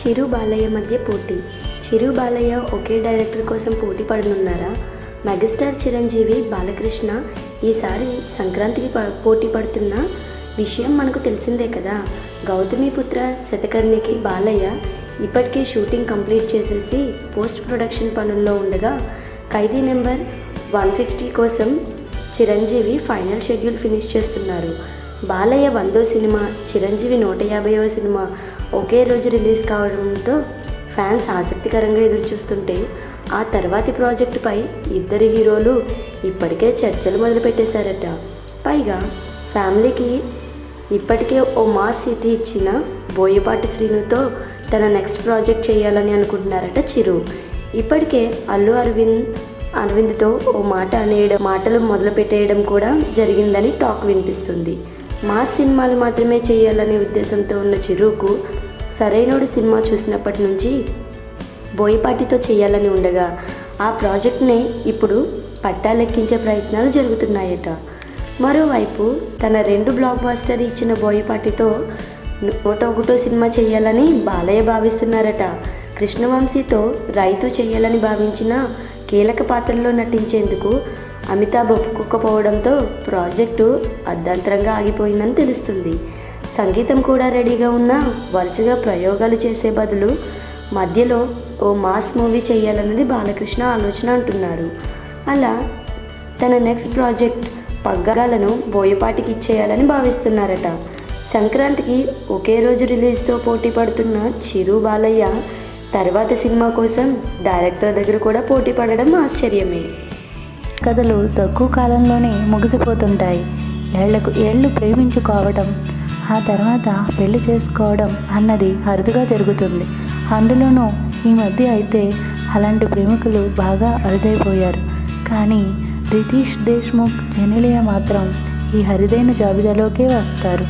చిరు బాలయ్య మధ్య పోటీ. చిరు బాలయ్య ఒకే డైరెక్టర్ కోసం పోటీ పడనున్నారా? మెగాస్టార్ చిరంజీవి బాలకృష్ణ ఈసారి సంక్రాంతికి పోటీ పడుతున్న విషయం మనకు తెలిసిందే కదా. గౌతమిపుత్ర శతకర్ణికి బాలయ్య ఇప్పటికే షూటింగ్ కంప్లీట్ చేసేసి పోస్ట్ ప్రొడక్షన్ పనుల్లో ఉండగా ఖైదీ నెంబర్ వన్ ఫిఫ్టీ కోసం చిరంజీవి ఫైనల్ షెడ్యూల్ ఫినిష్ చేస్తున్నారు. బాలయ్య వందో సినిమా చిరంజీవి నూట యాభైవ సినిమా ఒకే రోజు రిలీజ్ కావడంతో ఫ్యాన్స్ ఆసక్తికరంగా ఎదురుచూస్తుంటే ఆ తర్వాతి ప్రాజెక్టుపై ఇద్దరు హీరోలు ఇప్పటికే చర్చలు మొదలుపెట్టేశారట. పైగా ఫ్యామిలీకి ఇప్పటికే ఓ మాస్ సిటీ ఇచ్చిన బోయపాటి శ్రీనుతో తన నెక్స్ట్ ప్రాజెక్ట్ చేయాలని అనుకుంటున్నారట చిరు. ఇప్పటికే అల్లు అరవింద్ అరవింద్తో ఓ మాట అనేయడం మాటలు మొదలుపెట్టేయడం కూడా జరిగిందని టాక్ వినిపిస్తుంది. మాస్ సినిమాలు మాత్రమే చేయాలనే ఉద్దేశంతో ఉన్న చిరుకు సరైనోడు సినిమా చూసినప్పటి నుంచి బోయపాటితో చేయాలని ఉండగా ఆ ప్రాజెక్ట్నే ఇప్పుడు పట్టాలెక్కించే ప్రయత్నాలు జరుగుతున్నాయట. మరోవైపు తన రెండు బ్లాక్ బాస్టర్ ఇచ్చిన బోయపాటితో నూట ఒకటో సినిమా చేయాలని బాలయ్య భావిస్తున్నారట. కృష్ణవంశీతో రైతు చేయాలని భావించిన కీలక పాత్రలో నటించేందుకు అమితాబ్ ఒప్పుకోకపోవడంతో ప్రాజెక్టు అర్ధాంతరంగా ఆగిపోయిందని తెలుస్తుంది. సంగీతం కూడా రెడీగా ఉన్న వరుసగా ప్రయోగాలు చేసే బదులు మధ్యలో ఓ మాస్ మూవీ చేయాలన్నది బాలకృష్ణ ఆలోచన అంటున్నారు. అలా తన నెక్స్ట్ ప్రాజెక్ట్ పగ్గాలను బోయపాటికి ఇచ్చేయాలని భావిస్తున్నారట. సంక్రాంతికి ఒకే రోజు రిలీజ్తో పోటీ పడుతున్న చిరు బాలయ్య తర్వాత సినిమా కోసం డైరెక్టర్ దగ్గర కూడా పోటీ పడడం ఆశ్చర్యమే. కథలు తక్కువ కాలంలోనే ముగిసిపోతుంటాయి. ఏళ్ళకు ఏళ్ళు ప్రేమించుకోవడం ఆ తర్వాత పెళ్ళి చేసుకోవడం అన్నది అరుదుగా జరుగుతుంది. అందులోనూ ఈ మధ్య అయితే అలాంటి ప్రేమికులు బాగా అరుదైపోయారు. కానీ రితీష్ దేశ్ముఖ్ జెనిలియా మాత్రం ఈ హరిదైన జాబితాలోకే వస్తారు.